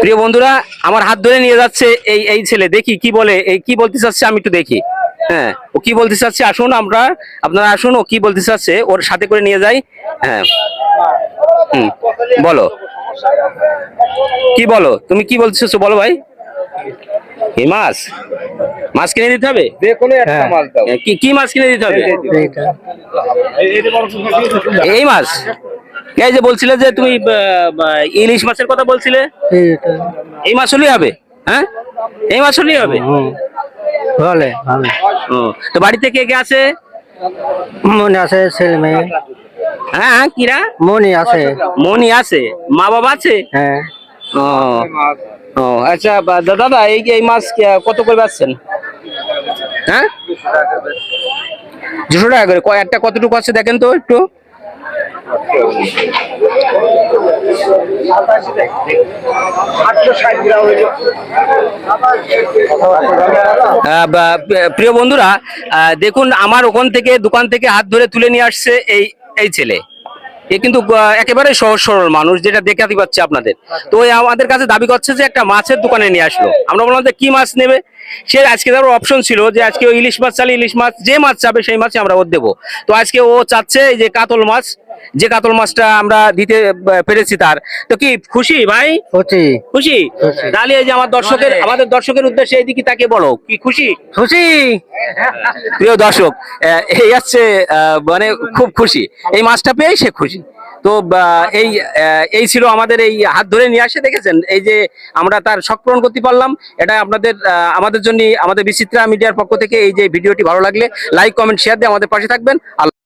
প্রিয় বন্ধুরা আমার হাত ধরে নিয়ে যাচ্ছে এই এই ছেলে। দেখি কি বলে? এই কি বলতে চাচ্ছে আমি একটু দেখি। হ্যাঁ ও কি বলতে চাচ্ছে? আসুন আমরা আপনারা আসুন ও কি বলতে চাচ্ছে? ওর সাথে করে নিয়ে যাই। হ্যাঁ। হুম বলো। কি বলো? তুমি কি বলতে চাচ্ছো? বলো ভাই। এই মাছ? মাছ কিনে দিতে হবে? যে কোনো একটা হ্যাঁ। মাছ দাও। কি কি মাছ কিনে দিতে হবে? এই মাছ? এই যে বলছিলে যে তুমি ইলিশ মাছের কথা বলছিলে? এই মাছ হলেই হবে হ্যাঁ? এই মাছ হলেই হবে? ও, তো বাড়িতে কে কে আছে? মনে আছে ছেলে মেয়ে। হ্যাঁ হ্যাঁ, কিরা? মনে আছে। মনি আছে। মা বাবা আছে? হ্যাঁ। ও ও আচ্ছা দাদা এই এই মাছ কত করে পাচ্ছেন হ্যাঁ? দুশো টাকা করে। একটা কতটুকু আছে দেখেন তো একটু। প্রিয় বন্ধুরা দেখুন, আমার ওখান থেকে, দোকান থেকে হাত ধরে তুলে নিয়ে আসছে এই এই ছেলে। এ কিন্তু একেবারে সহজ সরল মানুষ, যেটা দেখাতে পাচ্ছে আপনাদের। তো আমাদের কাছে দাবি করছে যে একটা মাছের দোকানে নিয়ে আসলো। আমরা বললাম যে, কি মাছ নেবে? সে আজকে তার অপশন ছিল যে, আজকে ইলিশ মাছ চালে ইলিশ মাছ, যে মাছ চাবে সেই মাছই আমরা ওর দেবো। তো আজকে ও চাচ্ছে এই যে কাতল মাছ যে কাতল মাছটা আমরা দিতে পেরেছি তার। তো কি খুশি ভাই? খুশি। খুশি? তাহলে এই যে আমার দর্শকের আমাদের দর্শকের উদ্দেশ্যে এইদিকে তাকে বলো কি খুশি? খুশি। প্রিয় দর্শক এই হচ্ছে মানে খুব খুশি। এই মাছটা পেয়ে সে খুশি। তো এই এই ছিল আমাদের এই হাত ধরে নিয়ে আসে দেখেছেন? এই যে আমরা তার শখ পূরণ করতে পারলাম এটা আপনাদের আমাদের জন্য আমাদের বিচিত্রা মিডিয়ার পক্ষ থেকে এই যে ভিডিওটি ভালো লাগলে লাইক কমেন্ট শেয়ার দিয়ে আমাদের পাশে থাকবেন। আল্লাহ